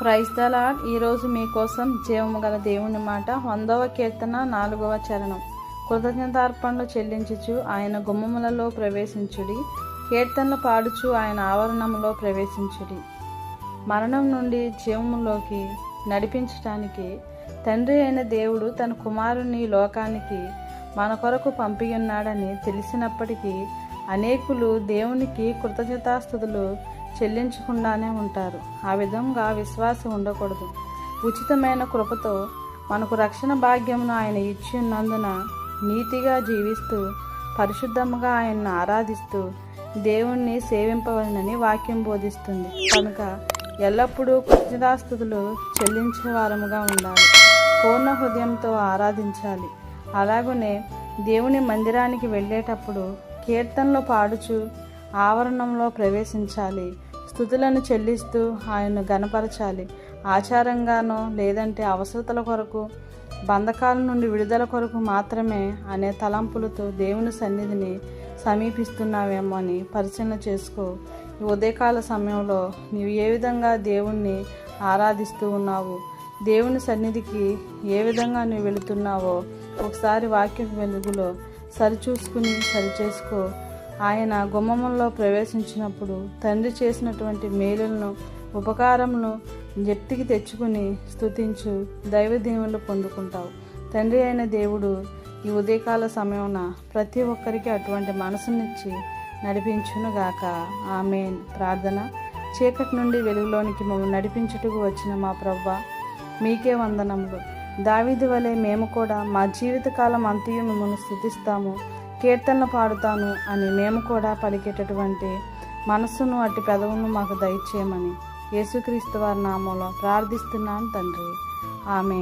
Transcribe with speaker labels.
Speaker 1: Praise the ఈరోజు మీకోసం జీవము గల దేవుని మాట వందవ కీర్తన నాలుగవ చరణం. కృతజ్ఞతార్పణలు చెల్లించుచు ఆయన గుమ్మములలో ప్రవేశించుడి. కీర్తనలు పాడుచు ఆయన ఆవరణములో ప్రవేశించుడి. మరణం నుండి జీవములోకి నడిపించటానికి తండ్రి అయిన దేవుడు తన కుమారుని లోకానికి మన కొరకు పంపియున్నాడని తెలిసినప్పటికీ అనేకులు దేవునికి కృతజ్ఞతాస్థుతులు చెల్లించకుండానే ఉంటారు. ఆ విధంగా విశ్వాసం ఉండకూడదు. ఉచితమైన కృపతో మనకు రక్షణ భాగ్యమును ఆయన ఇచ్చి ఉన్నందున నీతిగా జీవిస్తూ పరిశుద్ధముగా ఆయన్ను ఆరాధిస్తూ దేవుణ్ణి సేవింపవలనని వాక్యం బోధిస్తుంది. కనుక ఎల్లప్పుడూ కృతజ్ఞతాస్థుతులు చెల్లించే వారముగా ఉండాలి. పూర్ణ హృదయంతో ఆరాధించాలి. అలాగనే దేవుని మందిరానికి వెళ్ళేటప్పుడు కీర్తనలు పాడుచు ఆవరణంలో ప్రవేశించాలి. స్థుతులను చెల్లిస్తూ ఆయన్ను గనపరచాలి ఆచారంగానో లేదంటే అవసరతల కొరకు బంధకాల నుండి విడుదల కొరకు మాత్రమే అనే తలంపులతో దేవుని సన్నిధిని సమీపిస్తున్నావేమో అని పరిశీలన చేసుకో. ఈ ఉదయకాల సమయంలో నీవు ఏ విధంగా దేవుణ్ణి ఆరాధిస్తూ ఉన్నావు? దేవుని సన్నిధికి ఏ విధంగా నువ్వు వెళుతున్నావో ఒకసారి వాక్య వెలుగులో సరిచూసుకుని సరిచేసుకో. ఆయన గుమ్మముల్లో ప్రవేశించినప్పుడు తండ్రి చేసినటువంటి మేలులను ఉపకారమును జప్తికి తెచ్చుకుని స్థుతించు దైవ దీవులు పొందుకుంటావు. తండ్రి అయిన దేవుడు ఈ ఉదయకాల సమయమున ప్రతి ఒక్కరికి అటువంటి మనసునిచ్చి నడిపించునుగాక. ఆమెన్. ప్రార్థన. చీకటి నుండి వెలుగులోనికి మమ్మల్ని నడిపించుటకు వచ్చిన మా ప్రవ్వ మీకే వందనములు. దావిది వలె మేము కూడా మా జీవితకాలం అంతయు మిమ్మల్ని స్థుతిస్తాము కీర్తనలు పాడుతాను అని మేము కూడా పలికేటటువంటి మనస్సును అట్టి పెదవును మాకు దయచేయమని యేసుక్రీస్తు వారి నామంలో ప్రార్థిస్తున్నాను తండ్రి. ఆమె